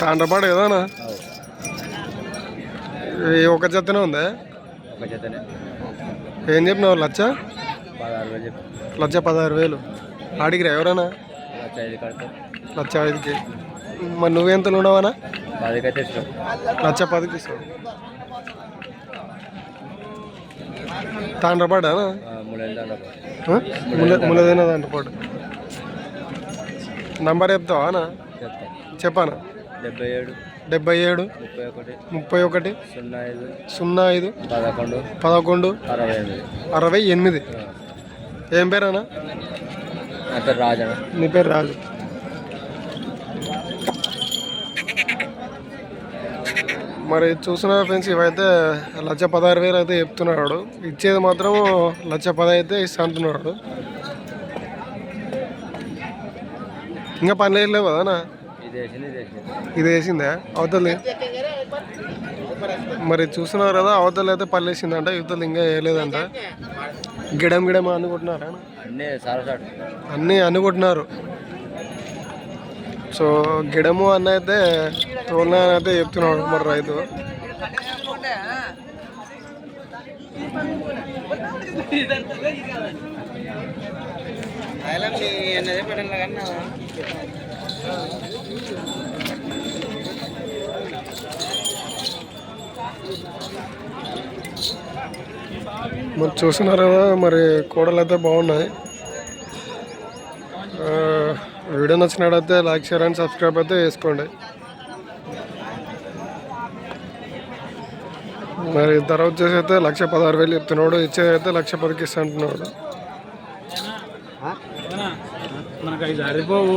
తాండ్రపాడు కదానా? ఈ ఒక జతనే ఉందా? ఏం చెప్పినావు లచ్చ? లచ్చ పదహారు వేలు. అడిగిరా ఎవరైనా లక్ష ఐదు కడతాం. లచ్చ ఐదుకి. మరి నువ్వెంతలు ఉండవనా? లచ్చ పదికి ఇస్తావు ముల ములదైన తాండ్రపాడు. నంబర్ చెప్తావానా చెప్తాం. చెప్పానా? డెబ్బై ఏడు. డెబ్బై ఏడు. ముప్పై ఒకటి. ముప్పై ఒకటి. సున్నా ఐదు. సున్నా ఐదు. పదకొండు. పదకొండు. అరవై ఎనిమిది. అరవై ఎనిమిది. ఏం పేరేనా నా పేరు రాజన నీ పేరు రాజు. మరి చూసిన ఫ్రెండ్స్ ఇవైతే లక్ష పదహారు వేలు అయితే చెప్తున్నాడు. ఇచ్చేది మాత్రం లక్ష పది అయితే ఇస్తా అంటున్నాడు. ఇంకా పని లేదు కదనా ఇది వేసింది? అవతలి మరి చూస్తున్నారు కదా అవతల అయితే పళ్ళు వేసిందంట ఇవతలు ఇంకా వేయలేదంట. గిడం గిడం అనుకుంటున్నారా? అన్నీ అనుకుంటున్నారు. సో గిడము అన్న అయితే తోలిన అయితే చెప్తున్నాడు మరి రైతు. మరి చూస్తున్నారు మరి కూడలు అయితే బాగున్నాయి వీడియో నచ్చినట్టయితే లైక్ షేర్ అండ్ సబ్స్క్రైబ్ అయితే వేసుకోండి మరి ధర వచ్చేసి అయితే లక్ష పదహారు వేలు చెప్తున్నాడు ఇచ్చేది అయితే లక్ష పదికి ఇస్తా అంటున్నాడు. మనకు ఐదు సరిపోవు.